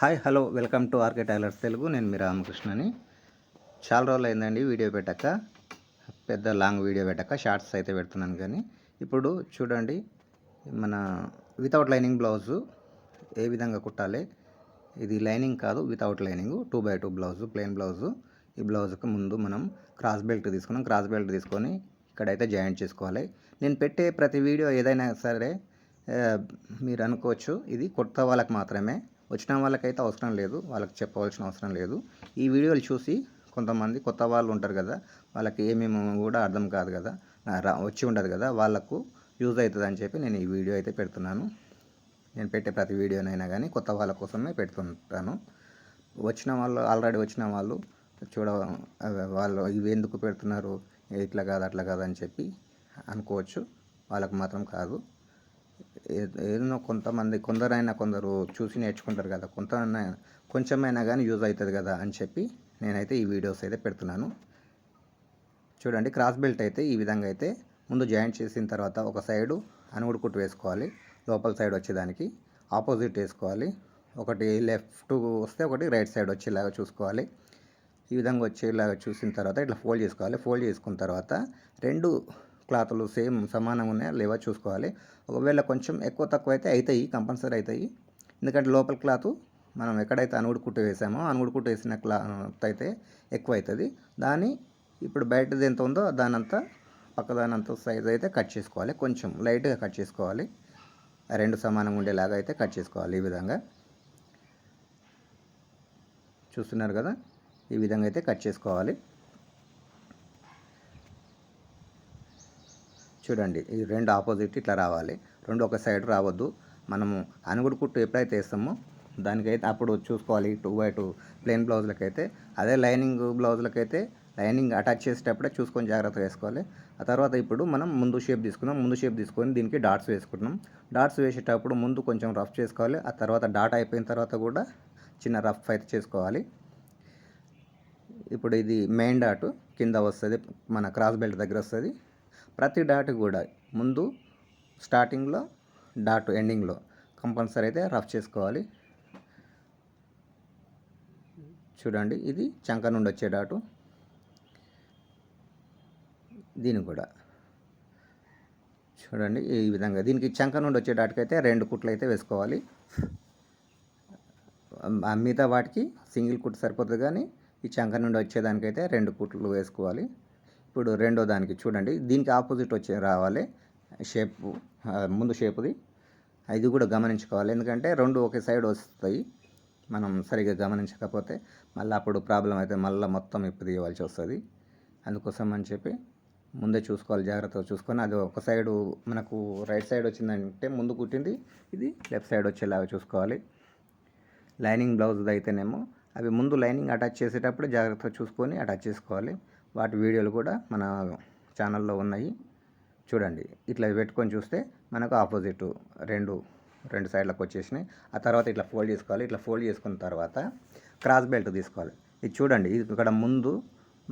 Hi hello welcome to RK tailors Telugu. నేను మీ రామకృష్ణని. చాలా రోజులు అయిందండి వీడియో పెట్టాక. పెద్ద లాంగ్ వీడియో పెట్టాక షార్ట్స్ అయితే పెడుతున్నాను కానీ. ఇప్పుడు చూడండి మన వితౌట్ లైనింగ్ బ్లౌజు ఏ విధంగా కుట్టాలి? ఇది లైనింగ్ కాదు without lining two by two blouse plain blouse ఈ బ్లౌజ్కి ముందు మనం క్రాస్ బెల్ట్ తీసుకున్నాం. క్రాస్ బెల్ట్ తీసుకొని ఇక్కడైతే జాయింట్ చేసుకోవాలి. నేను పెట్టే ప్రతి వీడియో ఏదైనా సరే మీరు అనుకోవచ్చు ఇది కొత్త వాళ్ళకి మాత్రమే. వచ్చిన వాళ్ళకైతే అవసరం లేదు వాళ్ళకి చెప్పవలసిన అవసరం లేదు. ఈ వీడియోలు చూసి కొంతమంది కొత్త వాళ్ళు ఉంటారు కదా వాళ్ళకి ఏమేమి కూడా అర్థం కాదు కదా వచ్చి ఉండదు కదా వాళ్ళకు యూజ్ అవుతుంది అని చెప్పి నేను ఈ వీడియో అయితే పెడుతున్నాను. నేను పెట్టే ప్రతి వీడియోనైనా కానీ కొత్త వాళ్ళ కోసమే పెడుతుంటాను. వచ్చిన వాళ్ళు ఆల్రెడీ వచ్చిన వాళ్ళు చూడ వాళ్ళు ఇవి ఎందుకు పెడుతున్నారు ఇట్లా కాదు అట్లా కాదు అని చెప్పి అనుకోవచ్చు. వాళ్ళకు మాత్రం కాదు. ఏదైనా కొంతమంది కొందరైనా కొందరు చూసి నేర్చుకుంటారు కదా కొంత కొంచెమైనా కానీ యూజ్ అవుతుంది కదా అని చెప్పి నేనైతే ఈ వీడియోస్ అయితే పెడుతున్నాను. చూడండి క్రాస్ బెల్ట్ అయితే ఈ విధంగా అయితే ముందు జాయింట్ చేసిన తర్వాత ఒక సైడు అనుగుడు కుట్టు వేసుకోవాలి లోపల సైడ్ వచ్చేదానికి ఆపోజిట్ వేసుకోవాలి ఒకటి లెఫ్ట్ వస్తే ఒకటి రైట్ సైడ్ వచ్చేలాగా చూసుకోవాలి. ఈ విధంగా వచ్చేలాగా చూసిన తర్వాత ఇట్లా ఫోల్డ్ చేసుకోవాలి. ఫోల్డ్ చేసుకున్న తర్వాత రెండు క్లాతులు సేమ్ సమానంగా ఉన్నాయా లేవా చూసుకోవాలి. ఒకవేళ కొంచెం ఎక్కువ తక్కువ అయితే అవుతాయి కంపల్సరీ అవుతాయి ఎందుకంటే లోపల క్లాత్ మనం ఎక్కడైతే అనుగుడు కుట్టు వేసామో అనుగుడు కుట్టు వేసిన క్లాత్ అయితే ఎక్కువ అవుతుంది దాన్ని ఇప్పుడు బయటది ఎంత ఉందో దానంతా పక్కదానంత సైజ్ అయితే కట్ చేసుకోవాలి. కొంచెం లైట్గా కట్ చేసుకోవాలి. రెండు సమానంగా ఉండేలాగా అయితే కట్ చేసుకోవాలి ఈ విధంగా. చూస్తున్నారు కదా? ఈ విధంగా అయితే కట్ చేసుకోవాలి. చూడండి ఈ రెండు ఆపోజిట్ ఇట్లా రావాలి. రెండు ఒక సైడ్ రావద్దు. మనము అనుగుడు కుట్టు ఎప్పుడైతే వేస్తామో దానికైతే అప్పుడు చూసుకోవాలి. టూ బై టూ ప్లెయిన్ బ్లౌజ్లకైతే. అదే లైనింగ్ బ్లౌజ్లకైతే లైనింగ్ అటాచ్ చేసేటప్పుడే చూసుకొని జాగ్రత్తగా వేసుకోవాలి. ఆ తర్వాత ఇప్పుడు మనం ముందు షేప్ తీసుకున్నాం ముందు షేప్ తీసుకొని దీనికి డాట్స్ వేసుకుంటున్నాం. డాట్స్ వేసేటప్పుడు ముందు కొంచెం రఫ్ చేసుకోవాలి. ఆ తర్వాత డాట్ అయిపోయిన తర్వాత కూడా చిన్న రఫ్ అయితే చేసుకోవాలి. ఇప్పుడు ఇది మెయిన్ డాట్ కింద వస్తుంది. మన క్రాస్ బెల్ట్ దగ్గర వస్తుంది. ప్రతి డాట్ కూడా ముందు స్టార్టింగ్లో డాట్ ఎండింగ్లో కంపల్సరీ అయితే రఫ్ చేసుకోవాలి. చూడండి ఇది చంక నుండి వచ్చే డాటు. దీని కూడా చూడండి ఈ విధంగా. దీనికి చంక నుండి వచ్చే డాట్కి అయితే రెండు కుట్లు అయితే వేసుకోవాలి. మిగతా వాటికి సింగిల్ కుట్టు సరిపోతుంది కానీ ఈ చంక నుండి వచ్చేదానికైతే రెండు కుట్లు వేసుకోవాలి. ఇప్పుడు రెండో దానికి చూడండి. దీనికి ఆపోజిట్ వచ్చే రావాలి. షేప్ ముందు షేపుది. ఇది కూడా గమనించుకోవాలి. ఎందుకంటే రెండు ఒకే సైడ్ వస్తాయి. మనం సరిగ్గా గమనించకపోతే మళ్ళీ అప్పుడు ప్రాబ్లం అయితే మళ్ళీ మొత్తం ఇప్పుడు తీయవలసి వస్తుంది. అందుకోసం అని చెప్పి ముందే చూసుకోవాలి. జాగ్రత్తగా చూసుకొని అది ఒక సైడు మనకు రైట్ సైడ్ వచ్చిందంటే ముందు కుట్టింది. ఇది లెఫ్ట్ సైడ్ వచ్చేలాగా చూసుకోవాలి. లైనింగ్ బ్లౌజ్ అయితేనేమో అవి ముందు లైనింగ్ అటాచ్ చేసేటప్పుడు జాగ్రత్తగా చూసుకొని అటాచ్ చేసుకోవాలి. వాటి వీడియోలు కూడా మన ఛానల్లో ఉన్నాయి. చూడండి ఇట్లా పెట్టుకొని చూస్తే మనకు ఆపోజిట్ రెండు రెండు సైడ్లకు వచ్చేసినాయి. ఆ తర్వాత ఇట్లా ఫోల్డ్ చేసుకోవాలి. ఇట్లా ఫోల్డ్ చేసుకున్న తర్వాత క్రాస్ బెల్ట్ తీసుకోవాలి. ఇది చూడండి ఇది ఇక్కడ ముందు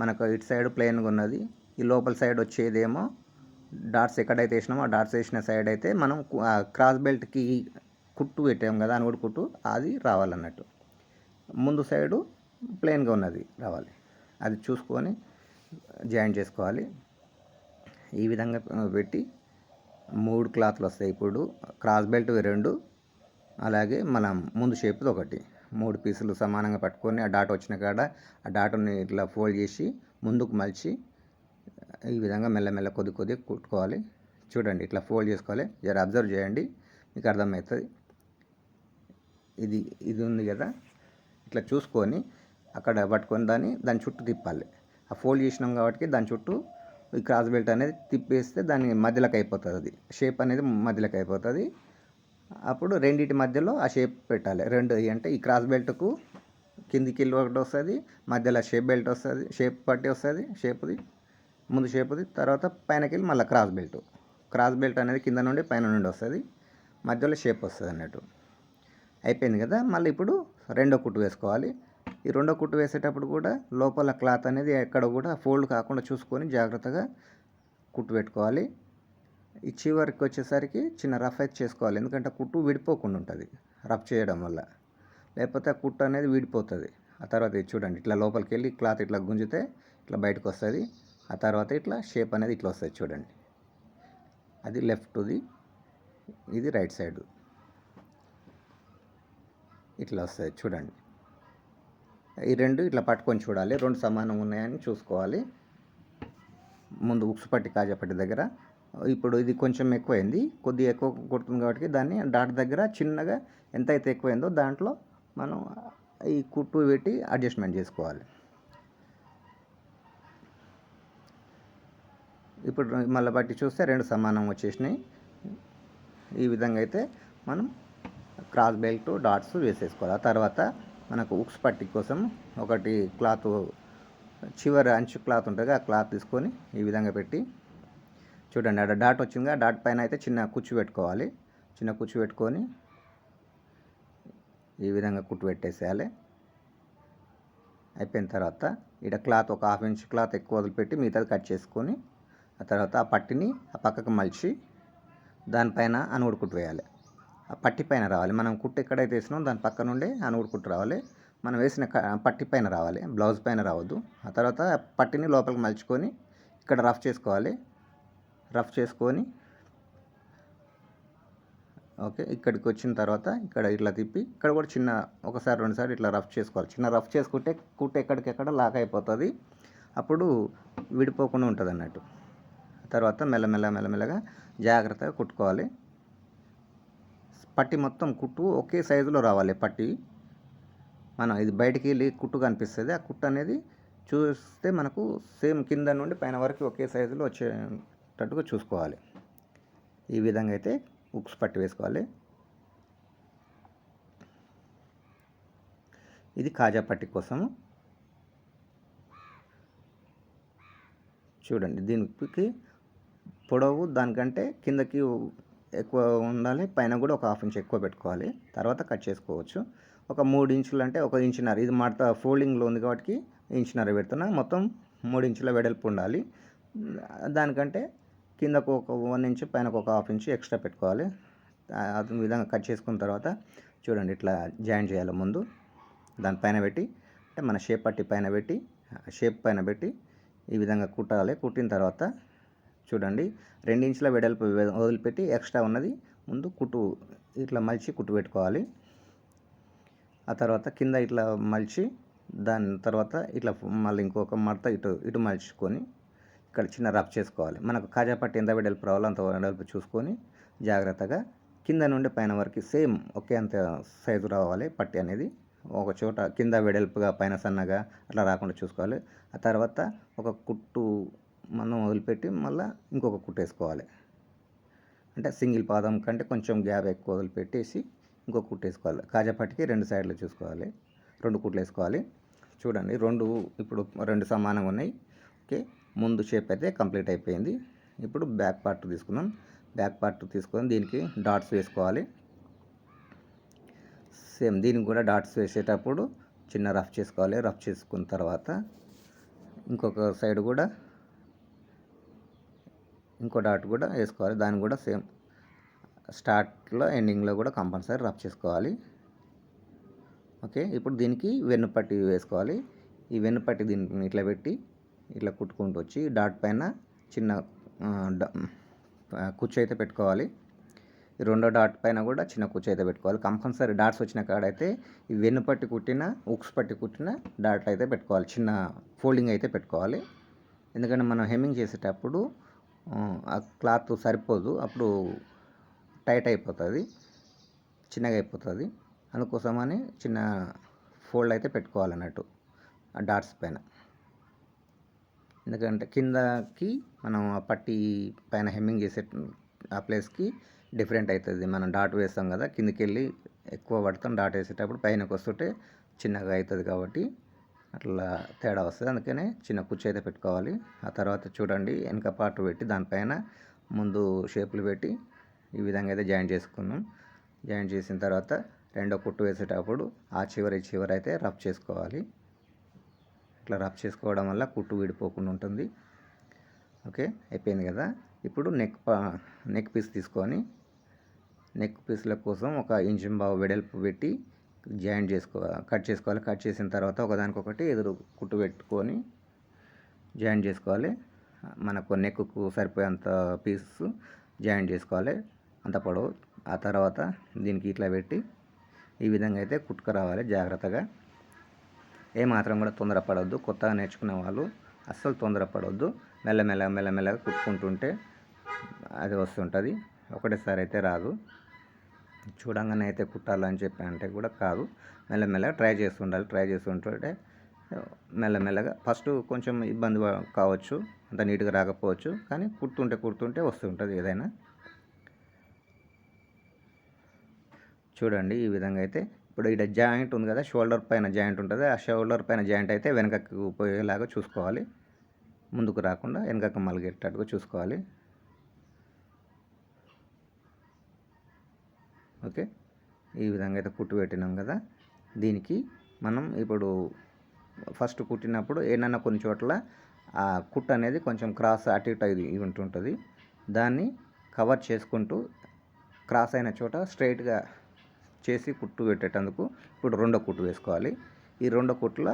మనకు ఇటు సైడ్ ప్లెయిన్గా ఉన్నది. ఈ లోపల సైడ్ వచ్చేదేమో డాట్స్ ఎక్కడైతే వేసినామో ఆ డాట్స్ వేసిన సైడ్ అయితే మనం క్రాస్ బెల్ట్కి కుట్టు పెట్టాం కదా అని కూడా కుట్టు అది రావాలన్నట్టు. ముందు సైడు ప్లెయిన్గా ఉన్నది రావాలి. అది చూసుకొని జాయిన్ చేసుకోవాలి. ఈ విధంగా పెట్టి మూడు క్లాత్లు వస్తాయి. ఇప్పుడు క్రాస్ బెల్ట్ రెండు అలాగే మనం ముందు షేప్ది ఒకటి. మూడు పీసులు సమానంగా పట్టుకొని ఆ డాట్ వచ్చిన కాడ ఆ డాట్ని ఇట్లా ఫోల్డ్ చేసి ముందుకు మలిచి ఈ విధంగా మెల్లమెల్ల కొద్ది కొద్ది కుట్టుకోవాలి. చూడండి ఇట్లా ఫోల్డ్ చేసుకోవాలి. జర అబ్జర్వ్ చేయండి మీకు అర్థమవుతుంది. ఇది ఇది ఉంది కదా? ఇట్లా చూసుకొని అక్కడ పట్టుకొని దాన్ని దాని చుట్టూ తిప్పాలి. ఆ ఫోల్డ్ చేసినాం కాబట్టి దాని చుట్టూ ఈ క్రాస్ బెల్ట్ అనేది తిప్పేస్తే దాని మధ్యలోకి అయిపోతుంది అది. షేప్ అనేది మధ్యలోకి అయిపోతుంది. అప్పుడు రెండింటి మధ్యలో ఆ షేప్ పెట్టాలి. రెండు అంటే ఈ క్రాస్ బెల్ట్కు కిందికి వెళ్ళి ఒకటి వస్తుంది మధ్యలో షేప్ బెల్ట్ వస్తుంది షేప్ పట్టి వస్తుంది షేప్ది ముందు షేప్ది తర్వాత పైనకి వెళ్ళి మళ్ళీ క్రాస్ బెల్ట్. క్రాస్ బెల్ట్ అనేది కింద నుండి పైన నుండి వస్తుంది మధ్యలో షేప్ వస్తుంది అన్నట్టు. అయిపోయింది కదా? మళ్ళీ ఇప్పుడు రెండో కుట్టు వేసుకోవాలి. ఈ రెండో కుట్టు వేసేటప్పుడు కూడా లోపల క్లాత్ అనేది ఎక్కడ కూడా ఫోల్డ్ కాకుండా చూసుకొని జాగ్రత్తగా కుట్టు పెట్టుకోవాలి. ఈ చివరికి వచ్చేసరికి చిన్న రఫ్ అయితే చేసుకోవాలి. ఎందుకంటే కుట్టు విడిపోకుండా ఉంటుంది రఫ్ చేయడం వల్ల. లేకపోతే ఆ కుట్టు అనేది విడిపోతుంది. ఆ తర్వాత ఇది చూడండి ఇట్లా లోపలికి వెళ్ళి క్లాత్ ఇట్లా గుంజితే ఇట్లా బయటకు వస్తుంది. ఆ తర్వాత ఇట్లా షేప్ అనేది ఇట్లా వస్తుంది చూడండి. అది లెఫ్ట్ది ఇది రైట్ సైడ్. ఇట్లా వస్తుంది చూడండి. ఈ రెండు ఇట్లా పట్టుకొని చూడాలి. రెండు సమానం ఉన్నాయని చూసుకోవాలి. ముందు ఉక్సు పట్టి కాజాపట్టి దగ్గర. ఇప్పుడు ఇది కొంచెం ఎక్కువైంది. కొద్దిగా ఎక్కువ కొడుతుంది కాబట్టి దాన్ని డాట్ దగ్గర చిన్నగా ఎంత అయితే ఎక్కువైందో దాంట్లో మనం ఈ కుట్టు పెట్టి అడ్జస్ట్మెంట్ చేసుకోవాలి. ఇప్పుడు మళ్ళీ బట్టి చూస్తే రెండు సమానం వచ్చేసినాయి. ఈ విధంగా అయితే మనం క్రాస్ బెల్ట్ డాట్స్ వేసేసుకోవాలి. ఆ తర్వాత మనకు ఉక్స్ పట్టి కోసం ఒకటి క్లాత్ చివరి అంచు క్లాత్ ఉంటుంది ఆ క్లాత్ తీసుకొని ఈ విధంగా పెట్టి చూడండి అక్కడ డాట్ వచ్చిందిగా డాట్ పైన అయితే చిన్న కుచ్చు పెట్టుకోవాలి. చిన్న కుచ్చు పెట్టుకొని ఈ విధంగా కుట్టు పెట్టేసేయాలి. అయిపోయిన తర్వాత ఇక్కడ క్లాత్ ఒక హాఫ్ ఇంచ్ క్లాత్ ఎక్కువ వదిలిపెట్టి మిగతాది కట్ చేసుకొని ఆ తర్వాత ఆ పట్టిని ఆ పక్కకు మలిచి దానిపైన అనుగుడు కుట్టు వేయాలి. పట్టి పైన రావాలి. మనం కుట్టు ఎక్కడైతే వేసినాం దాని పక్క నుండి అనుగుడు కుట్టు రావాలి. మనం వేసిన పట్టి పైన రావాలి. బ్లౌజ్ పైన రావద్దు. ఆ తర్వాత పట్టిని లోపలికి మలుచుకొని ఇక్కడ రఫ్ చేసుకోవాలి. రఫ్ చేసుకొని ఓకే ఇక్కడికి వచ్చిన తర్వాత ఇక్కడ ఇట్లా తిప్పి ఇక్కడ కూడా చిన్న ఒకసారి రెండుసార్లు ఇట్లా రఫ్ చేసుకోవాలి. చిన్న రఫ్ చేసుకుంటే కుట్టు ఎక్కడికెక్కడ లాక్ అయిపోతుంది. అప్పుడు విడిపోకుండా ఉంటుంది అన్నట్టు తర్వాత మెల్లమెల్ల మెల్లమెల్లగా జాగ్రత్తగా కుట్టుకోవాలి. పట్టి మొత్తం కుట్టు ఒకే సైజులో రావాలి పట్టి. మనం ఇది బయటికి వెళ్ళి కుట్టు కనిపిస్తుంది. ఆ కుట్టు అనేది చూస్తే మనకు సేమ్ కింద నుండి పైన వరకు ఒకే సైజులో వచ్చేటట్టుగా చూసుకోవాలి. ఈ విధంగా అయితే ఉక్స్ పట్టి వేసుకోవాలి. ఇది కాజా పట్టి కోసం. చూడండి దీనికి పొడవు దానికంటే కిందకి ఎక్కువ ఉండాలి. పైన కూడా ఒక హాఫ్ ఇంచ్ ఎక్కువ పెట్టుకోవాలి. తర్వాత కట్ చేసుకోవచ్చు. ఒక మూడు ఇంచులు అంటే ఒక ఇంచున్నర. ఇది మడత ఫోల్డింగ్లో ఉంది కాబట్టి ఇంచున్నర పెడుతున్నా. మొత్తం మూడు ఇంచుల వెడల్పు ఉండాలి. దానికంటే కిందకు ఒక వన్ ఇంచ్ పైన ఒక హాఫ్ ఇంచ్ ఎక్స్ట్రా పెట్టుకోవాలి. అది విధంగా కట్ చేసుకున్న తర్వాత చూడండి ఇట్లా జాయిన్ చేయాలి ముందు. దానిపైన పెట్టి అంటే మన షేప్ పట్టి పైన పెట్టి షేప్ పైన పెట్టి ఈ విధంగా కుట్టాలి. కుట్టిన తర్వాత చూడండి. రెండు ఇంచుల వెడల్పు వదిలిపెట్టి ఎక్స్ట్రా ఉన్నది. ముందు కుట్టు ఇట్లా మలిచి కుట్టు పెట్టుకోవాలి. ఆ తర్వాత కింద ఇట్లా మలిచి దాని తర్వాత ఇట్లా మళ్ళీ ఇంకొక మడత ఇటు ఇటు మలుచుకొని ఇక్కడ చిన్న రఫ్ చేసుకోవాలి. మనకు కాజా పట్టి ఎంత వెడల్పు రావాలో అంత వెడల్పు చూసుకొని జాగ్రత్తగా కింద నుండి పైన వరకు సేమ్ ఒకే అంత సైజు రావాలి పట్టి అనేది. ఒక చోట కింద వెడల్పుగా పైన సన్నగా అట్లా రాకుండా చూసుకోవాలి. ఆ తర్వాత ఒక కుట్టు మనం వదిలిపెట్టి మళ్ళీ ఇంకొక కుట్టేసుకోవాలి అంటే సింగిల్ పాదం కంటే కొంచెం గ్యాప్ ఎక్కువ వదిలిపెట్టేసి ఇంకొక కుట్టేసుకోవాలి కాజాపట్టికి రెండు సైడ్లు చూసుకోవాలి. రెండు కుట్లు వేసుకోవాలి. చూడండి రెండు ఇప్పుడు రెండు సమానంగా ఉన్నాయి. ఓకే ముందు షేప్ అయితే కంప్లీట్ అయిపోయింది. ఇప్పుడు బ్యాక్ పార్ట్ తీసుకుందాం. బ్యాక్ పార్ట్ తీసుకొని దీనికి డాట్స్ వేసుకోవాలి. సేమ్ దీనికి కూడా డాట్స్ వేసేటప్పుడు చిన్న రఫ్ చేసుకోవాలి. రఫ్ చేసుకున్న తర్వాత ఇంకొక సైడ్ కూడా ఇంకో డాట్ కూడా వేసుకోవాలి. దాన్ని కూడా సేమ్ స్టార్ట్లో ఎండింగ్లో కూడా కంపల్సరీ రఫ్ చేసుకోవాలి. ఓకే? ఇప్పుడు దీనికి వెన్నుపట్టి వేసుకోవాలి. ఈ వెన్నుపట్టి దీన్ని ఇట్లా పెట్టి ఇట్లా కుట్టుకుంటూ వచ్చి డాట్ పైన చిన్న కుచ్చు అయితే పెట్టుకోవాలి. ఈ రెండో డాట్ పైన కూడా చిన్న కుచ్చు అయితే పెట్టుకోవాలి. కంపల్సరీ డాట్స్ వచ్చిన కాడైతే ఈ వెన్ను పట్టి కుట్టిన ఉక్స్ పట్టి కుట్టిన డాట్ అయితే పెట్టుకోవాలి. చిన్న ఫోల్డింగ్ అయితే పెట్టుకోవాలి. ఎందుకంటే మనం హెమ్మింగ్ చేసేటప్పుడు ఆ, క్లాత్ సరిపోదు. అప్పుడు టైట్ అయిపోతుంది. చిన్నగా అయిపోతుంది. అందుకోసమని చిన్న ఫోల్డ్ అయితే పెట్టుకోవాలన్నట్టు ఆ డాట్స్ పైన. ఎందుకంటే కిందకి మనం ఆ పట్టి పైన హెమ్మింగ్ చేసే ఆ ప్లేస్కి డిఫరెంట్ అవుతుంది మనం డాట్ వేస్తాం కదా కిందకి వెళ్ళి ఎక్కువ పడతాం. డాట్ వేసేటప్పుడు పైనకి వస్తుంటే చిన్నగా అవుతుంది కాబట్టి అట్లా తేడా వస్తుంది. అందుకనే చిన్న కుర్చీ అయితే పెట్టుకోవాలి. ఆ తర్వాత చూడండి వెనక పార్ట్ పెట్టి దానిపైన ముందు షేపులు పెట్టి ఈ విధంగా అయితే జాయిన్ చేసుకున్నాం జాయిన్ చేసిన తర్వాత రెండో కుట్టు వేసేటప్పుడు ఆ చివరి చివరి అయితే రఫ్ చేసుకోవాలి. ఇట్లా రఫ్ చేసుకోవడం వల్ల కుట్టు విడిపోకుండా ఉంటుంది. ఓకే అయిపోయింది కదా? ఇప్పుడు నెక్ నెక్ పీస్ తీసుకొని నెక్ పీస్ల కోసం ఒక ఇంచు బావు వెడల్పు పెట్టి జాయింట్ చేసుకో కట్ చేసుకోవాలి. కట్ చేసిన తర్వాత ఒకదానికొకటి ఎదురు కుట్టు పెట్టుకొని జాయింట్ చేసుకోవాలి. మనకు నెక్కు సరిపోయేంత పీస్ జాయింట్ చేసుకోవాలి. అంత పొడవు. ఆ తర్వాత దీనికి ఇట్లా పెట్టి ఈ విధంగా అయితే కుట్టుకు రావాలి జాగ్రత్తగా. ఏమాత్రం కూడా తొందరపడవద్దు కొత్తగా నేర్చుకునే వాళ్ళు అస్సలు తొందరపడవద్దు మెల్లమెల్ల మెల్లమెల్లగా కుట్టుకుంటుంటే అది వస్తుంటుంది. ఒకటేసారి అయితే రాదు. చూడంగానే అయితే కుట్టాలని చెప్పి అంటే కూడా కాదు. మెల్లమెల్లగా ట్రై చేస్తుండాలి ట్రై చేస్తుంటే మెల్లమెల్లగా ఫస్ట్ కొంచెం ఇబ్బంది కావచ్చు అంత నీట్గా రాకపోవచ్చు కానీ కుడుతుంటే కుడుతుంటే వస్తుంటుంది ఏదైనా. చూడండి ఈ విధంగా అయితే ఇప్పుడు ఇక్కడ జాయింట్ ఉంది కదా షోల్డర్ పైన జాయింట్ ఉంటుంది ఆ షోల్డర్ పైన జాయింట్ అయితే వెనకకు పోయేలాగా చూసుకోవాలి. ముందుకు రాకుండా వెనకకు మలిగేటట్టుగా చూసుకోవాలి. ఓకే? ఈ విధంగా అయితే కుట్టు పెట్టినాం కదా? దీనికి మనం ఇప్పుడు ఫస్ట్ కుట్టినప్పుడు ఏదైనా కొన్ని చోట్ల ఆ కుట్టు అనేది కొంచెం క్రాస్ అటు ఇటు ఇది ఉంటుంటుంది. దాన్ని కవర్ చేసుకుంటూ క్రాస్ అయిన చోట స్ట్రైట్గా చేసి కుట్టు పెట్టేటందుకు ఇప్పుడు రెండో కుట్టు వేసుకోవాలి. ఈ రెండో కుట్టులో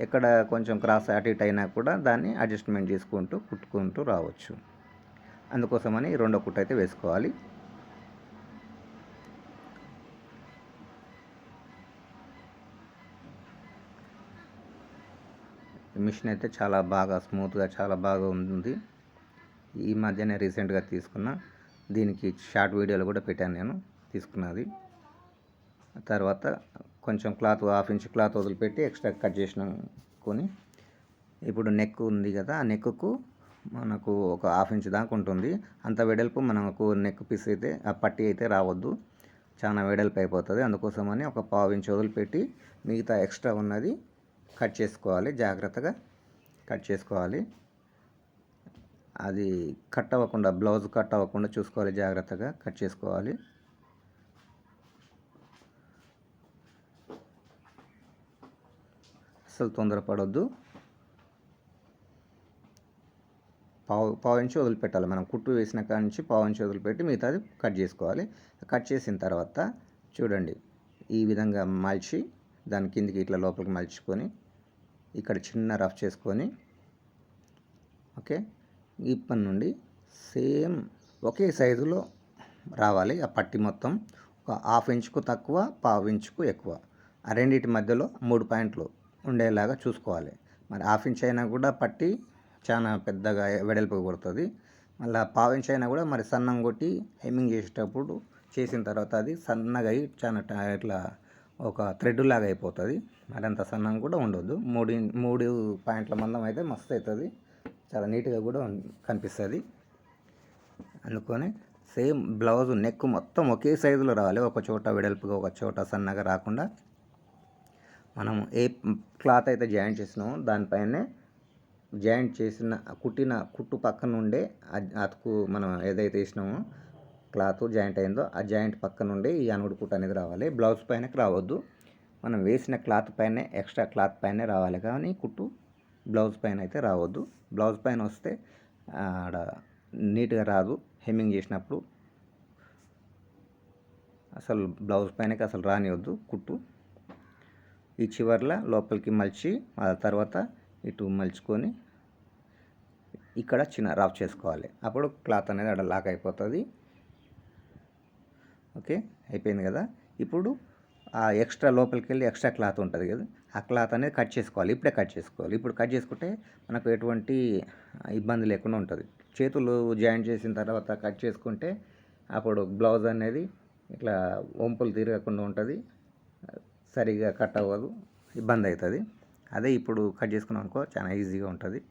ఎక్కడ కొంచెం క్రాస్ అటు ఇటు అయినా కూడా దాన్ని అడ్జస్ట్మెంట్ చేసుకుంటూ కుట్టుకుంటూ రావచ్చు. అందుకోసమని ఈ రెండో కుట్టు అయితే వేసుకోవాలి. మిషన్ అయితే చాలా బాగా స్మూత్గా చాలా బాగా ఉంది. ఈ మధ్యనే రీసెంట్గా తీసుకున్న దీనికి షార్ట్ వీడియోలు కూడా పెట్టాను నేను తీసుకున్నది. తర్వాత కొంచెం క్లాత్ హాఫ్ ఇంచ్ క్లాత్ వదిలిపెట్టి ఎక్స్ట్రా కట్ చేసిన కొని ఇప్పుడు నెక్ ఉంది కదా ఆ నెక్కు మనకు ఒక హాఫ్ ఇంచ్ దాకా ఉంటుంది. అంత వెడల్పు మనకు నెక్ పీస్ అయితే ఆ పట్టి అయితే రావద్దు. చాలా వెడల్పు అయిపోతుంది. అందుకోసమని ఒక పావు ఇంచ్ వదిలిపెట్టి మిగతా ఎక్స్ట్రా ఉన్నది కట్ చేసుకోవాలి. జాగ్రత్తగా కట్ చేసుకోవాలి. అది కట్ అవ్వకుండా బ్లౌజ్ కట్ అవ్వకుండా చూసుకోవాలి. జాగ్రత్తగా కట్ చేసుకోవాలి. అసలు తొందరపడొద్దు పావు పావు ఇంచు వదిలిపెట్టాలి మనం. కుట్టు వేసిన కాడ నుంచి పావు ఇంచు వదిలిపెట్టి మిగతాది కట్ చేసుకోవాలి. కట్ చేసిన తర్వాత చూడండి. ఈ విధంగా మలిచి దాని కిందికి ఇట్లా లోపలికి మలుచుకొని ఇక్కడ చిన్న రఫ్ చేసుకొని ఓకే? ఇప్పటి నుండి సేమ్ ఒకే సైజులో రావాలి. ఆ పట్టి మొత్తం ఒక హాఫ్ ఇంచుకు తక్కువ పావు ఇంచుకు ఎక్కువ. ఆ రెండింటి మధ్యలో మూడు పాయింట్లు ఉండేలాగా చూసుకోవాలి. మరి హాఫ్ ఇంచ్ అయినా కూడా పట్టి చాలా పెద్దగా వెడల్పు కొడుతుంది. మళ్ళీ పావు ఇంచ్ అయినా కూడా మరి సన్నం కొట్టి హెమ్మింగ్ చేసేటప్పుడు చేసిన తర్వాత అది సన్నగా అయి చాలా ఇట్లా ఒక థ్రెడ్ లాగా అయిపోతుంది. మరి అంత సన్నం కూడా ఉండొద్దు. మూడు మూడు పాయింట్ల మందం అయితే మస్తు అవుతుంది చాలా నీట్గా కూడా కనిపిస్తుంది. అందుకని సేమ్ బ్లౌజ్ నెక్ మొత్తం ఒకే సైజులో రావాలి. ఒక చోట వెడల్పుగా ఒక చోట సన్నగా రాకుండా. మనం ఏ క్లాత్ అయితే జాయింట్ చేసినామో దానిపైనే జాయింట్ చేసిన కుట్టిన కుట్టు పక్కన ఉండే అతుకు మనం ఏదైతే వేసినామో క్లాత్ జాయింట్ అయిందో ఆ జాయింట్ పక్కన నుండి ఈ అనుగుడు కుట్టు అనేది రావాలి. బ్లౌజ్ పైనకి రావద్దు. మనం వేసిన క్లాత్ పైనే ఎక్స్ట్రా క్లాత్ పైనే రావాలి కానీ కుట్టు బ్లౌజ్ పైన అయితే రావద్దు. బ్లౌజ్ పైన వస్తే ఆడ నీట్గా రాదు. హెమ్మింగ్ చేసినప్పుడు అసలు బ్లౌజ్ పైనకి అసలు రానివద్దు కుట్టు. ఈ చివర్ల లోపలికి మలిచి ఆ తర్వాత ఇటు మలుచుకొని ఇక్కడ చిన్న రఫ్ చేసుకోవాలి. అప్పుడు క్లాత్ అనేది అక్కడ లాక్ అయిపోతుంది. ఓకే? అయిపోయింది కదా? ఇప్పుడు ఆ ఎక్స్ట్రా లోపలికి వెళ్ళి ఎక్స్ట్రా క్లాత్ ఉంటుంది కదా? ఆ క్లాత్ అనేది కట్ చేసుకోవాలి. ఇప్పుడే కట్ చేసుకోవాలి. ఇప్పుడు కట్ చేసుకుంటే మనకు ఎటువంటి ఇబ్బంది లేకుండా ఉంటుంది. చేతులు జాయింట్ చేసిన తర్వాత కట్ చేసుకుంటే అప్పుడు బ్లౌజ్ అనేది ఇట్లా వంపులు తిరగకుండా ఉంటుంది. సరిగా కట్ అవ్వదు. ఇబ్బంది అవుతుంది. అదే ఇప్పుడు కట్ చేసుకున్నాం అనుకో చాలా ఈజీగా ఉంటుంది.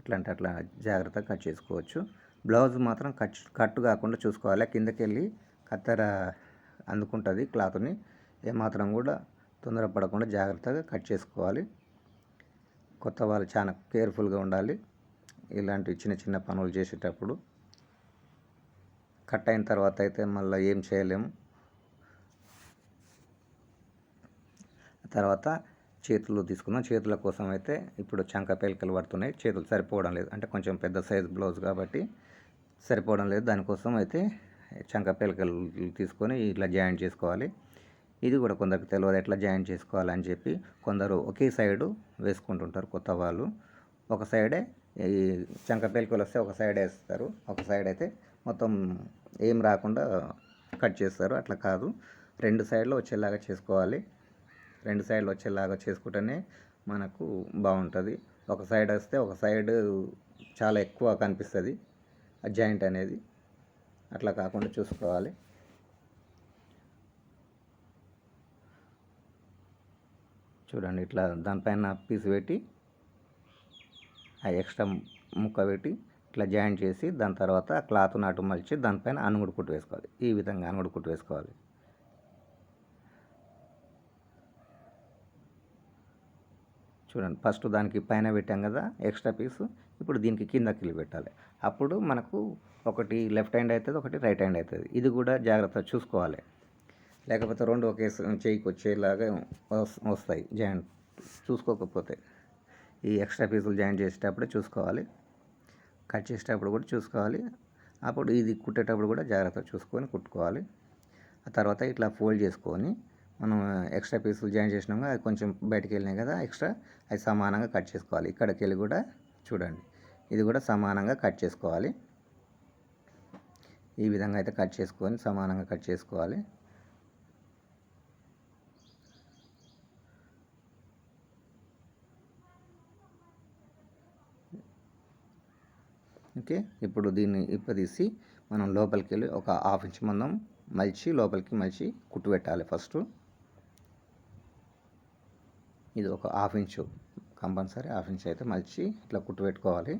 ఇట్లాంటి అట్లా జాగ్రత్తగా కట్ చేసుకోవచ్చు. బ్లౌజ్ మాత్రం కట్ కట్ కాకుండా చూసుకోవాలి. కిందకి వెళ్ళి కత్తెర అందుకుంటుంది క్లాత్ని. ఏమాత్రం కూడా తొందరపడకుండా జాగ్రత్తగా కట్ చేసుకోవాలి. కొత్త వాళ్ళు చాలా కేర్ఫుల్గా ఉండాలి. ఇలాంటి చిన్న చిన్న పనులు చేసేటప్పుడు. కట్ అయిన తర్వాత అయితే మళ్ళీ ఏం చేయలేము. తర్వాత చేతులు తీసుకున్నాం చేతుల కోసం అయితే ఇప్పుడు చంక పేలికలు పడుతున్నాయి. చేతులు సరిపోవడం లేదు. అంటే కొంచెం పెద్ద సైజ్ బ్లౌజ్ కాబట్టి సరిపోవడం లేదు. దానికోసం అయితే చంక పిలకలు తీసుకొని ఇట్లా జాయింట్ చేసుకోవాలి. ఇది కూడా కొందరికి తెలియదు ఎట్లా జాయిన్ చేసుకోవాలని చెప్పి కొందరు ఒకే సైడు వేసుకుంటుంటారు కొత్త వాళ్ళు. ఒక సైడే ఈ చంక పిలకలు వస్తే ఒక సైడ్ వేస్తారు. ఒక సైడ్ అయితే మొత్తం ఏం రాకుండా కట్ చేస్తారు. అట్లా కాదు. రెండు సైడ్లు వచ్చేలాగా చేసుకోవాలి. రెండు సైడ్లు వచ్చేలాగా చేసుకుంటేనే మనకు బాగుంటుంది. ఒక సైడ్ వస్తే ఒక సైడ్ చాలా ఎక్కువ కనిపిస్తుంది. ఆ జాయింట్ అనేది. అట్లా కాకుండా చూసుకోవాలి. చూడండి ఇట్లా దానిపైన పీస్ పెట్టి ఆ ఎక్స్ట్రా ముక్క పెట్టి ఇట్లా జాయింట్ చేసి దాని తర్వాత క్లాత్ నాటు మలిచి దానిపైన అనుగుడు కుట్టు వేసుకోవాలి. ఈ విధంగా అనుగుడు కుట్టు వేసుకోవాలి. చూడండి ఫస్ట్ దానికి పైన పెట్టాం కదా ఎక్స్ట్రా పీసు. ఇప్పుడు దీనికి కింద కిల్లి పెట్టాలి. అప్పుడు మనకు ఒకటి లెఫ్ట్ హ్యాండ్ అవుతుంది ఒకటి రైట్ హ్యాండ్ అవుతుంది ఇది కూడా జాగ్రత్త చూసుకోవాలి. లేకపోతే రెండు ఒకే చేయికి వచ్చేలాగా వస్తాయి జాయింట్ చూసుకోకపోతే ఈ ఎక్స్ట్రా పీసులు జాయింట్ చేసేటప్పుడు చూసుకోవాలి. కట్ చేసేటప్పుడు కూడా చూసుకోవాలి. అప్పుడు ఇది కుట్టేటప్పుడు కూడా జాగ్రత్త చూసుకొని కుట్టుకోవాలి. ఆ తర్వాత ఇట్లా ఫోల్డ్ చేసుకొని మనం ఎక్స్ట్రా పీసులు జాయిన్ చేసినాము అది కొంచెం బయటికి వెళ్ళినాయి కదా ఎక్స్ట్రా అది సమానంగా కట్ చేసుకోవాలి. ఇక్కడికి వెళ్ళి కూడా చూడండి. ఇది కూడా సమానంగా కట్ చేసుకోవాలి. ఈ విధంగా అయితే కట్ చేసుకొని సమానంగా కట్ చేసుకోవాలి. ఓకే ఇప్పుడు దీన్ని ఇప్పదీసి మనం లోపలికి వెళ్ళి ఒక హాఫ్ ఇంచ్ మందం మలిచి లోపలికి మలిచి కుట్టు పెట్టాలి ఫస్ట్. ఇది ఒక half inch. Compulsory half inch అయితే మలిచి ఇట్లా కుట్టు పెట్టుకోవాలి.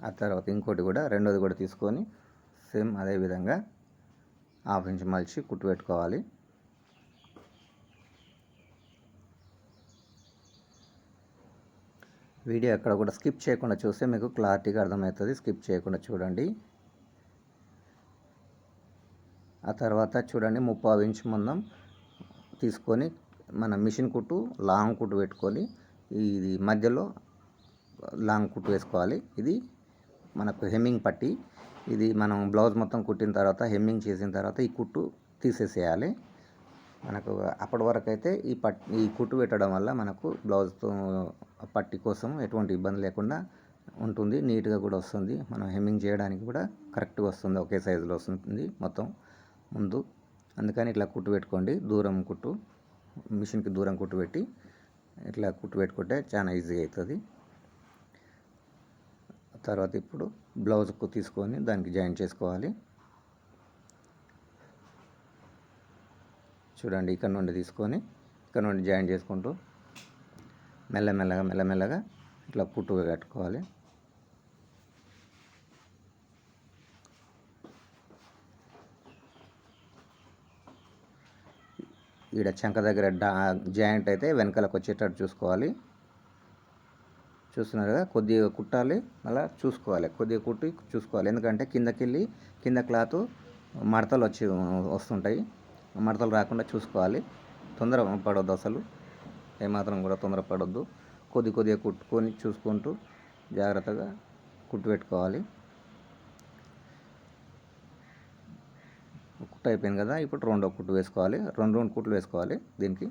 ఆ తర్వాత ఇంకోటి కూడా రెండోది కూడా తీసుకొని సేమ్ అదే విధంగా హాఫ్ ఇంచ్ మలిచి కుట్టు పెట్టుకోవాలి. వీడియో ఎక్కడ కూడా స్కిప్ చేయకుండా చూస్తే మీకు క్లారిటీగా అర్థమవుతుంది. స్కిప్ చేయకుండా చూడండి. ఆ తర్వాత చూడండి ముప్పావు ఇంచు మందం తీసుకొని మన మిషన్ కుట్టు లాంగ్ కుట్టు పెట్టుకొని ఇది మధ్యలో లాంగ్ కుట్టు వేసుకోవాలి. ఇది మనకు హెమ్మింగ్ పట్టి ఇది మనం బ్లౌజ్ మొత్తం కుట్టిన తర్వాత హెమ్మింగ్ చేసిన తర్వాత ఈ కుట్టు తీసేసేయాలి. మనకు అప్పటి వరకు అయితే ఈ పట్ ఈ కుట్టు పెట్టడం వల్ల మనకు బ్లౌజ్తో పట్టి కోసం ఎటువంటి ఇబ్బంది లేకుండా ఉంటుంది. నీట్గా కూడా వస్తుంది. మనం హెమ్మింగ్ చేయడానికి కూడా కరెక్ట్గా వస్తుంది. ఒకే సైజులో వస్తుంది మొత్తం. ముందు. అందుకని ఇట్లా కుట్టు పెట్టుకోండి. దూరం కుట్టు. మిషన్కి దూరం కుట్టు పెట్టి ఇట్లా కుట్టు పెట్టుకుంటే చాలా ఈజీగా అవుతుంది. తర్వాత ఇప్పుడు బ్లౌజ్కు తీసుకొని దానికి జాయిన్ చేసుకోవాలి. చూడండి ఇక్కడ నుండి తీసుకొని ఇక్కడ నుండి జాయిన్ చేసుకుంటూ మెల్లమెల్లగా మెల్లమెల్లగా ఇట్లా కుట్టు కట్టుకోవాలి ఈడ చంక దగ్గర జాయింట్ అయితే వెనకాలకు వచ్చేటట్టు చూసుకోవాలి. చూస్తున్నారు కదా? కొద్దిగా కుట్టాలి మళ్ళీ చూసుకోవాలి. కొద్దిగా కుట్టి చూసుకోవాలి. ఎందుకంటే కిందకి వెళ్ళి కింద క్లాత్ మడతలు వచ్చి వస్తుంటాయి. మడతలు రాకుండా చూసుకోవాలి. తొందర పడొద్దు అసలు. ఏమాత్రం కూడా తొందర పడొద్దు. కొద్ది కొద్దిగా కుట్టుకొని చూసుకుంటూ జాగ్రత్తగా కుట్టు పెట్టుకోవాలి. ఫస్ట్ అయిపోయింది కదా ఇప్పుడు రెండో కుట్టు వేసుకోవాలి. రెండు రెండు కుట్లు వేసుకోవాలి దీనికి.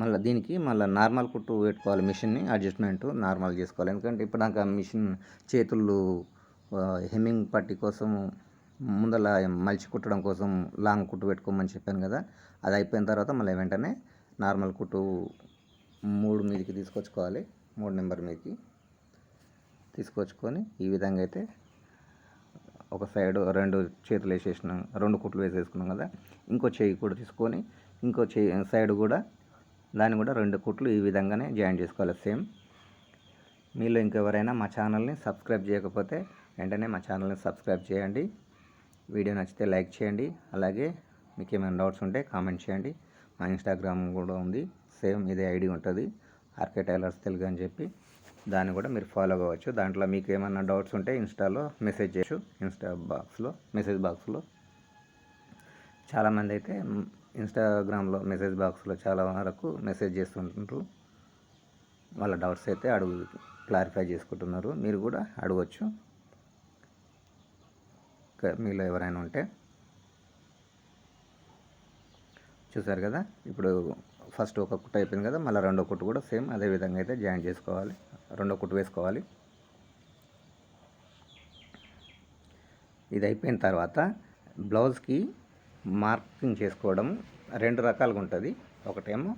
మళ్ళీ దీనికి మళ్ళీ నార్మల్ కుట్టు పెట్టుకోవాలి మిషన్ని అడ్జస్ట్మెంట్ నార్మల్ చేసుకోవాలి. ఎందుకంటే ఇప్పుడు నాకు మిషన్ చేతులు హెమ్మింగ్ పట్టి కోసం ముందల మలిచి కుట్టడం కోసం లాంగ్ కుట్టు పెట్టుకోమని చెప్పాను కదా అది అయిపోయిన తర్వాత మళ్ళీ వెంటనే నార్మల్ కుట్టు మూడు మీదికి తీసుకొచ్చుకోవాలి. మూడు నెంబర్ మీకు తీసుకొచ్చుకొని ఈ విధంగా అయితే ఒక సైడ్ రెండు చేతులు వేసేసినాం రెండు కుట్లు వేసేసుకున్నాం కదా. ఇంకో చేయి కూడా తీసుకొని ఇంకో చేయి సైడ్ కూడా దాన్ని కూడా రెండు కుట్లు ఈ విధంగానే జాయిన్ చేసుకోవాలి సేమ్. మీలో ఇంకెవరైనా మా ఛానల్ని సబ్స్క్రైబ్ చేయకపోతే వెంటనే మా ఛానల్ని సబ్స్క్రైబ్ చేయండి. వీడియో నచ్చితే లైక్ చేయండి. అలాగే మీకు ఏమైనా డౌట్స్ ఉంటే కామెంట్ చేయండి. మా ఇన్స్టాగ్రామ్ కూడా ఉంది సేమ్ ఇదే ఐడి ఉంటుంది. ఆర్కే టైలర్స్ తెలుగు అని చెప్పి దాన్ని కూడా మీరు ఫాలో అవ్వచ్చు. దాంట్లో మీకు ఏమైనా డౌట్స్ ఉంటే ఇన్స్టాలో మెసేజ్ చేయొచ్చు. ఇన్స్టా బాక్స్లో మెసేజ్ బాక్స్లో చాలామంది అయితే ఇన్స్టాగ్రామ్లో మెసేజ్ బాక్స్లో చాలా వరకు మెసేజ్ చేస్తుంటారు. వాళ్ళ డౌట్స్ అయితే అడుగు క్లారిఫై చేసుకుంటున్నారు. మీరు కూడా అడగచ్చు. మీలో ఎవరైనా ఉంటే. చూసారు కదా? ఇప్పుడు ఫస్ట్ ఒక కుట్టు అయిపోయింది కదా మళ్ళీ రెండో కుట్టు కూడా సేమ్ అదే విధంగా అయితే జాయిన్ చేసుకోవాలి. రెండో కుట్టు వేసుకోవాలి. ఇది అయిపోయిన తర్వాత బ్లౌజ్కి మార్కింగ్ చేసుకోవడం రెండు రకాలుగా ఉంటుంది. ఒకటేమో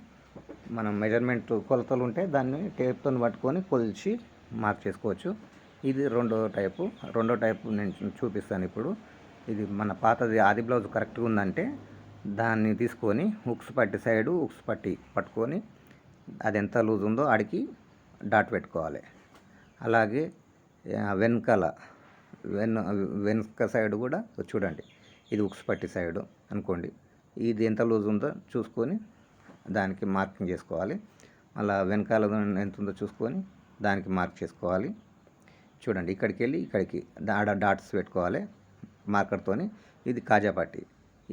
మనం మెజర్మెంట్ కొలతలు ఉంటే దాన్ని టేప్తో పట్టుకొని కొలిచి మార్క్ చేసుకోవచ్చు. ఇది రెండో టైపు. రెండో టైపు నేను చూపిస్తాను ఇప్పుడు. ఇది మన పాతది ఆది బ్లౌజ్ కరెక్ట్గా ఉందంటే దాన్ని తీసుకొని ఉక్స్ పట్టి సైడు ఉక్స్ పట్టి పట్టుకొని అది ఎంత లూజ్ ఉందో అడికి డాట్ పెట్టుకోవాలి. అలాగే వెనకాల వెన్ వెనుక సైడ్ కూడా చూడండి. ఇది ఉక్స్ పట్టి సైడ్ అనుకోండి. ఇది ఎంత లూజ్ ఉందో చూసుకొని దానికి మార్కింగ్ చేసుకోవాలి. అలా వెనకాల ఎంత ఉందో చూసుకొని దానికి మార్క్ చేసుకోవాలి. చూడండి ఇక్కడికి వెళ్ళి ఇక్కడికి ఆడ డాట్స్ పెట్టుకోవాలి మార్కర్తోని. ఇది కాజాపట్టి.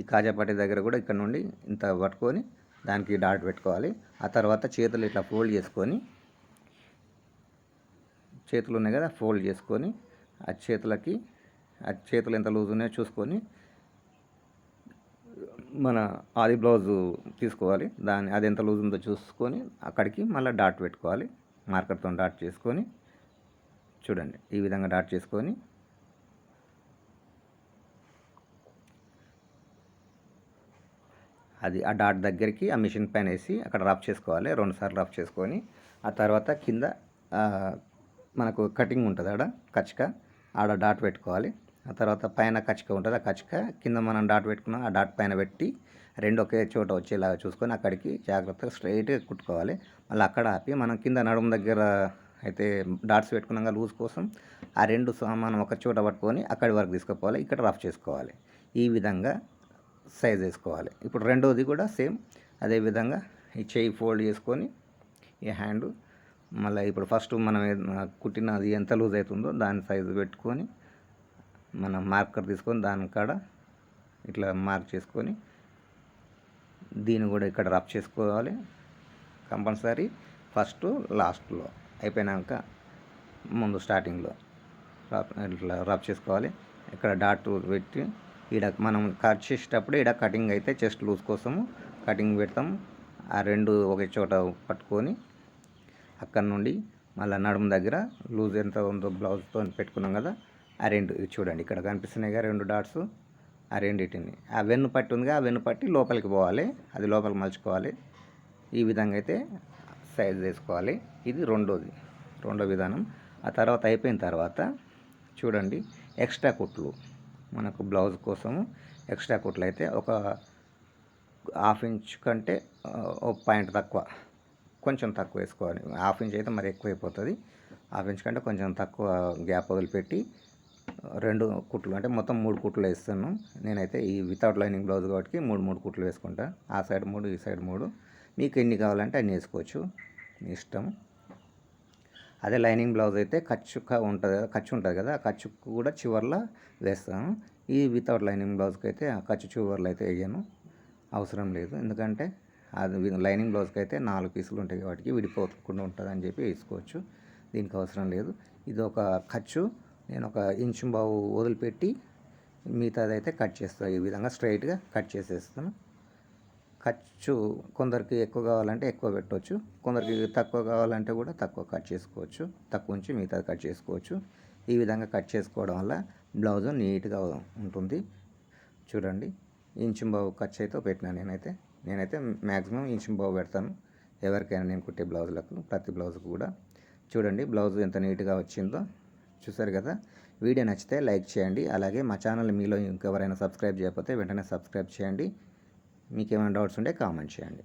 ఈ కాజాపట్టి దగ్గర కూడా ఇక్కడ నుండి ఇంత పట్టుకొని దానికి డాట్ పెట్టుకోవాలి. ఆ తర్వాత చేతులు ఇట్లా ఫోల్డ్ చేసుకొని చేతులు ఉన్నాయి కదా ఫోల్డ్ చేసుకొని ఆ చేతులకి ఆ చేతులు ఎంత లూజ్ ఉన్నాయో చూసుకొని మన ఆది బ్లౌజ్ తీసుకోవాలి. దాని అది ఎంత లూజ్ ఉందో చూసుకొని అక్కడికి మళ్ళీ డాట్ పెట్టుకోవాలి. మార్కర్తో డాట్ చేసుకొని చూడండి. ఈ విధంగా డాట్ చేసుకొని అది ఆ డాట్ దగ్గరికి ఆ మిషన్ పైన వేసి అక్కడ రఫ్ చేసుకోవాలి. రెండుసార్లు రఫ్ చేసుకొని ఆ తర్వాత కింద మనకు కటింగ్ ఉంటుంది ఆడ కచ్చిక ఆడ డాట్ పెట్టుకోవాలి. ఆ తర్వాత పైన కచ్చిక ఉంటుంది. ఆ కచ్చిక కింద మనం డాట్ పెట్టుకున్నాం. ఆ డాట్ పైన పెట్టి రెండు ఒకే చోట వచ్చేలాగా చూసుకొని అక్కడికి జాగ్రత్తగా స్ట్రైట్గా కుట్టుకోవాలి. మళ్ళీ అక్కడ ఆపి మనం కింద నడుము దగ్గర అయితే డాట్స్ పెట్టుకున్నాక లూజ్ కోసం ఆ రెండు మనం ఒక చోట పట్టుకొని అక్కడి వరకు తీసుకుపోవాలి. ఇక్కడ రఫ్ చేసుకోవాలి. ఈ విధంగా సైజ్ వేసుకోవాలి. ఇప్పుడు రెండోది కూడా సేమ్ అదే విధంగా ఈ చెయ్యి ఫోల్డ్ చేసుకొని ఈ హ్యాండ్ మళ్ళీ ఇప్పుడు ఫస్ట్ మనం కుట్టిన కుట్టినది ఎంత లూజ్ అవుతుందో దాని సైజు పెట్టుకొని మనం మార్కర్ తీసుకొని దాని కాడ ఇట్లా మార్క్ చేసుకొని దీన్ని కూడా ఇక్కడ రబ్ చేసుకోవాలి. కంపల్సరీ ఫస్ట్ లాస్ట్లో అయిపోయినాక ముందు స్టార్టింగ్లో ఇట్లా రబ్ చేసుకోవాలి. ఇక్కడ డాట్ పెట్టి ఈడ మనం కట్ చేసేటప్పుడు ఈడ కటింగ్ అయితే చెస్ట్ లూజ్ కోసము కటింగ్ పెడతాం ఆ రెండు ఒకే చోట పట్టుకొని అక్కడ నుండి మళ్ళీ నడుము దగ్గర లూజ్ ఎంత ఉందో బ్లౌజ్తో పెట్టుకున్నాం కదా ఆ రెండు ఇవి చూడండి. ఇక్కడ కనిపిస్తున్నాయి కదా రెండు డాట్స్ ఆ రెండింటిని. ఆ వెన్ను పట్టి ఉందిగా ఆ వెన్ను పట్టి లోపలికి పోవాలి. అది లోపలికి మలుచుకోవాలి. ఈ విధంగా అయితే సైజ్ వేసుకోవాలి. ఇది రెండోది రెండో విధానం. ఆ తర్వాత అయిపోయిన తర్వాత చూడండి ఎక్స్ట్రా కుట్లు. మనకు బ్లౌజ్ కోసము ఎక్స్ట్రా కుట్లు అయితే ఒక హాఫ్ ఇంచ్ కంటే ఒక పాయింట్ తక్కువ కొంచెం తక్కువ వేసుకోవాలి. హాఫ్ ఇంచ్ అయితే మరి ఎక్కువైపోతుంది. హాఫ్ ఇంచ్ కంటే కొంచెం తక్కువ గ్యాప్ వదిలిపెట్టి రెండు కుట్లు అంటే మొత్తం మూడు కుట్లు వేస్తాను నేనైతే ఈ వితౌట్ లైనింగ్ బ్లౌజ్ కాబట్టి మూడు మూడు కుట్లు వేసుకుంటా. ఆ సైడ్ మూడు ఈ సైడ్ మూడు. మీకు ఎన్ని కావాలంటే అన్ని వేసుకోవచ్చు. మీ ఇష్టం. అదే లైనింగ్ బ్లౌజ్ అయితే ఖర్చు ఉంటుంది కదా ఖర్చు ఉంటుంది కదా ఆ ఖర్చు కూడా చివర్లో వేస్తాను. ఈ వితౌట్ లైనింగ్ బ్లౌజ్కి అయితే ఆ ఖర్చు చివర్లో అయితే వేయను. అవసరం లేదు. ఎందుకంటే అది లైనింగ్ బ్లౌజ్కి అయితే నాలుగు పీసులు ఉంటాయి కాబట్టి విడిపోకుండా ఉంటుంది అని చెప్పి వేసుకోవచ్చు. దీనికి అవసరం లేదు. ఇది ఒక ఖర్చు నేను ఒక ఇంచు బావు వదిలిపెట్టి మిగతాదైతే అయితే కట్ చేస్తాను ఈ విధంగా స్ట్రైట్గా కట్ చేసేస్తాను. ఖర్చు కొందరికి ఎక్కువ కావాలంటే ఎక్కువ పెట్టవచ్చు కొందరికి తక్కువ కావాలంటే కూడా తక్కువ కట్ చేసుకోవచ్చు. తక్కువ ఉంచి మిగతా కట్ చేసుకోవచ్చు. ఈ విధంగా కట్ చేసుకోవడం వల్ల బ్లౌజ్ నీట్గా ఉంటుంది. చూడండి ఇంచుంబావు ఖర్చు అయితే పెట్టినా నేనైతే. నేనైతే మ్యాక్సిమం ఇంచుంబావు పెడతాను. ఎవరికైనా నేను కుట్టే బ్లౌజులకు ప్రతి బ్లౌజ్కు కూడా. చూడండి బ్లౌజ్ ఎంత నీట్గా వచ్చిందో. చూసారు కదా? వీడియో నచ్చితే లైక్ చేయండి. అలాగే మా ఛానల్ మీలో ఇంకెవరైనా సబ్స్క్రైబ్ చేయకపోతే వెంటనే సబ్స్క్రైబ్ చేయండి. మీకు ఏమైనా డౌట్స్ ఉంటే కామెంట్ చేయండి.